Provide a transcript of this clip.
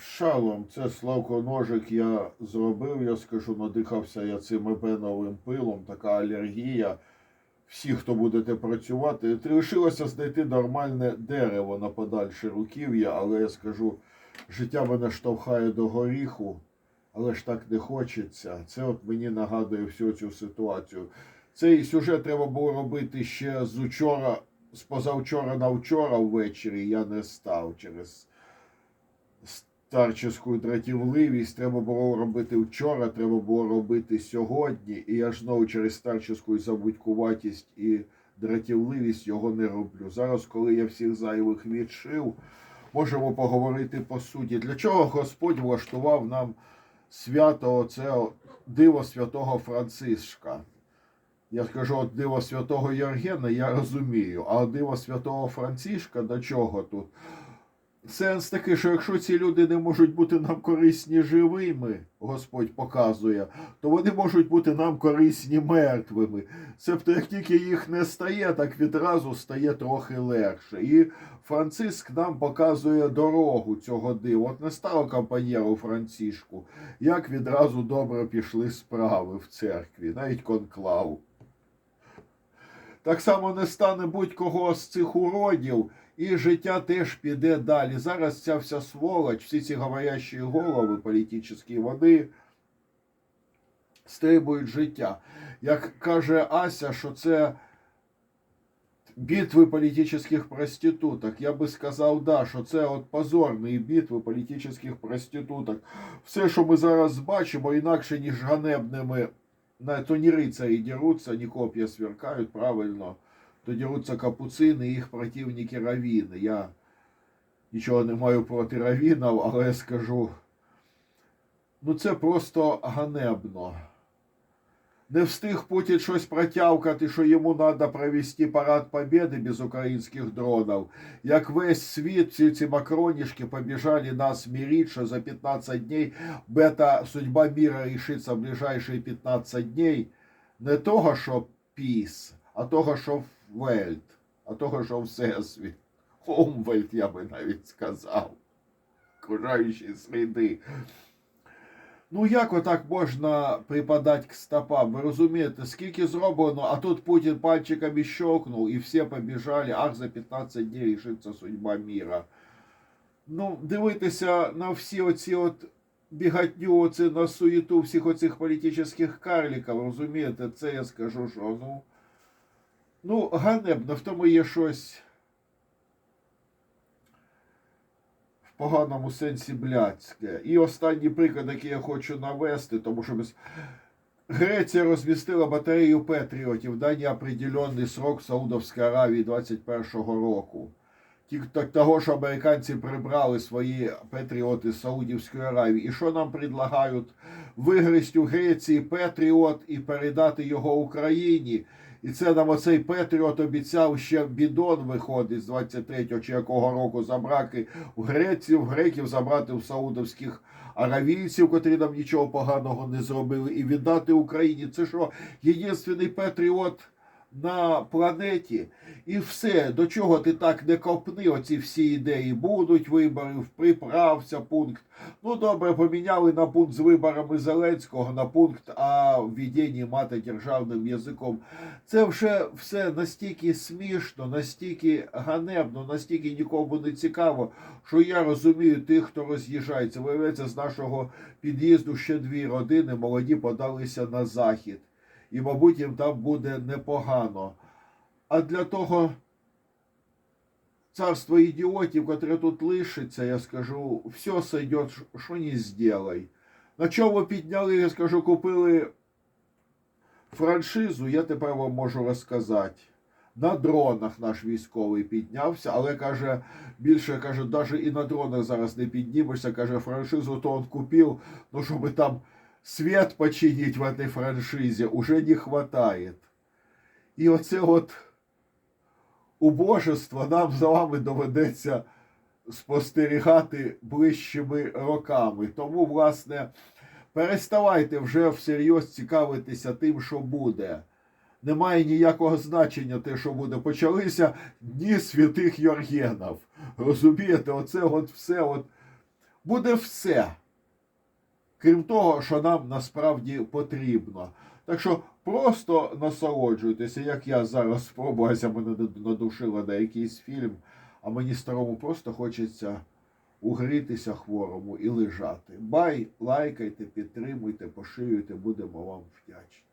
Шалом, це Славко Ножик я зробив, я скажу, надихався я цим епеновим пилом, така алергія. Всі, хто будете працювати, лишилося знайти нормальне дерево на подальше руків'я, але я скажу, життя мене штовхає до горіху, але ж так не хочеться. Це от мені нагадує всю цю ситуацію. Цей сюжет треба було робити ще з учора, з позавчора на вчора ввечері. Я не став через старческу дратівливість. Треба було робити вчора, треба було робити сьогодні. І я ж знову через старческу забудькуватість і дратівливість його не роблю. Зараз, коли я всіх зайвих відшив, можемо поговорити по суті. Для чого Господь влаштував нам свято, оце диво святого Францишка? Я скажу, от диво святого Євгена, я розумію, а диво святого Францишка до чого тут? Сенс такий, що якщо ці люди не можуть бути нам корисні живими, Господь показує, то вони можуть бути нам корисні мертвими. Себто, як тільки їх не стає, так відразу стає трохи легше. І Франциск нам показує дорогу цього дива. От не стало компаньєру Францишку, як відразу добре пішли справи в церкві, навіть конклав. Так само не стане будь-кого з цих уродів, і життя теж піде далі. Зараз ця вся сволоч, всі ці говорящі голови політичні, вони стрибують життя. Як каже Ася, що це битви політичних проституток. Я би сказав, да, що це от позорні битви політичних проституток. Все, що ми зараз бачимо, інакше ніж ганебними, ні рицарі діруться, ні коп'я сверкають, правильно то дерутся капуцини їх противники равіни. Я нічого не маю проти равінів, але скажу, ну це просто ганебно. Не встиг Путін щось протявкати, що йому треба провести парад Побєди без українських дронів. Як весь світ, всі ці макронішки побіжали нас мирить, що за 15 днів бета судьба мира рішиться в ближайші 15 днів. Не того, що піс, а того, що Вельт, а того, що Всесвіт. Умвельт, я би навіть сказав. Окружаючі сліди. Ну, як отак можна припадати к стопам? Ви розумієте, скільки зроблено, а тут Путін пальчиками щелкнув і всі побіжали, ах, за 15 днів рішиться судьба міра. Ну, дивитися на всі оці от бігатню, оці на суєту всіх оцих політичних карликів, розумієте, це я скажу, що ну. Ну, ганебно, в тому є щось поганому сенсі блядське. І останній приклад, який я хочу навести, тому що без... Греція розмістила батарею Петріотів дані определенний срок Саудовської Аравії 21-го року. Того, що американці прибрали свої патріоти з Саудівської Аравії. І що нам предлагають вигризти у Греції Петріот і передати його Україні? І це нам оцей Петріот обіцяв ще бідон виходить з 23-го чи якого року забрати в Грецію, в греків забрати в саудовських аравійців, котрі нам нічого поганого не зробили, і віддати Україні. Це що, єдиний Петріот на планеті? І все, до чого ти так не копни, оці всі ідеї будуть вибори, приправся пункт. Ну добре, поміняли на пункт з виборами Зеленського на пункт о введенні мати державним язиком. Це вже все настільки смішно, настільки ганебно, настільки нікому не цікаво, що я розумію тих, хто роз'їжджається. Виявляється, з нашого під'їзду ще дві родини молоді подалися на захід. І, мабуть, їм там буде непогано. А для того царство ідіотів, котре тут лишиться, я скажу, все сойдет, що не сделай. На чому підняли, я скажу, купили франшизу, я тепер вам можу розказати. На дронах наш військовий піднявся, але каже, більше каже, навіть і на дронах зараз не піднімешся. Каже, франшизу то він купив, ну щоб там світ починити в этой франшизі уже не хватает. І оце от убожество нам з вами доведеться спостерігати ближчими роками. Тому, власне, переставайте вже всерйоз цікавитися тим, що буде. Немає ніякого значення те, що буде. Почалися дні святих Йоргенів. Розумієте, оце от все от. буде все. Крім того, що нам насправді потрібно. Так що просто насолоджуйтеся, як я зараз спробувався, мене надушила на якийсь фільм, а мені старому просто хочеться угрітися хворому і лежати. Бай, лайкайте, підтримуйте, поширюйте, будемо вам вдячні.